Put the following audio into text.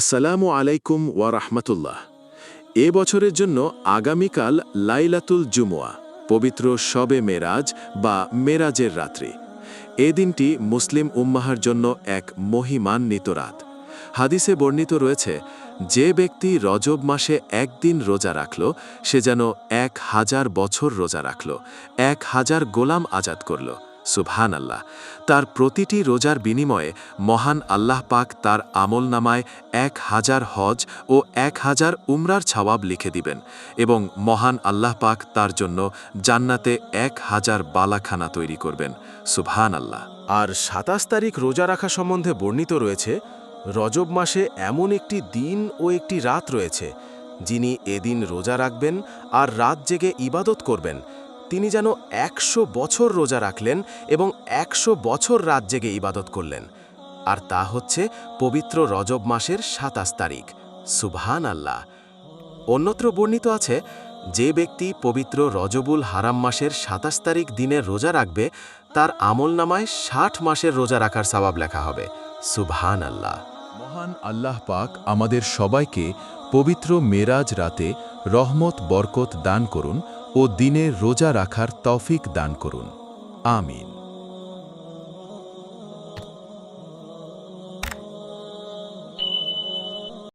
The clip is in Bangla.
আসসালামু আলাইকুম ওয়া রাহমাতুল্লাহ। এ বছরের জন্য আগামীকাল লাইলাতুল জুমুয়া, পবিত্র শবে মেরাজ বা মেরাজের রাত্রি। এ দিনটি মুসলিম উম্মাহার জন্য এক মহিমান্বিত রাত। হাদিসে বর্ণিত রয়েছে, যে ব্যক্তি রজব মাসে একদিন রোজা রাখল, সে যেন এক হাজার বছর রোজা রাখল, এক হাজার গোলাম আজাদ করল। সুবহান আল্লাহ তার প্রতিটি রোজার বিনিময়ে মহান আল্লাহ পাক তার আমল নামায় এক হাজার হজ ও এক হাজার উমরার ছাওয়াব লিখে দিবেন এবং মহান আল্লাহ পাক তার জন্য জান্নাতে এক হাজার বালাখানা তৈরি করবেন। সুবহান আল্লাহ আর সাতাশ তারিখ রোজা রাখা সম্বন্ধে বর্ণিত রয়েছে, রজব মাসে এমন একটি দিন ও একটি রাত রয়েছে, যিনি এদিন রোজা রাখবেন আর রাত জেগে ইবাদত করবেন। তিনি যেন একশো বছর রোজা রাখলেন এবং একশো বছর রাত জেগে ইবাদত করলেন। আর তা হচ্ছে পবিত্র রজব মাসের সাতাশ তারিখ। সুবহান আল্লাহ অন্যত্র বর্ণিত আছে, যে ব্যক্তি পবিত্র রজবুল হারাম মাসের সাতাশ তারিখ দিনের রোজা রাখবে, তার আমল নামায় ষাট মাসের রোজা রাখার সবাব লেখা হবে। সুবহান আল্লাহ মহান আল্লাহ পাক আমাদের সবাইকে পবিত্র মেরাজ রাতে রহমত, বরকত দান করুন ও দিনে রোজা রাখার তৌফিক দান করুন। আমিন।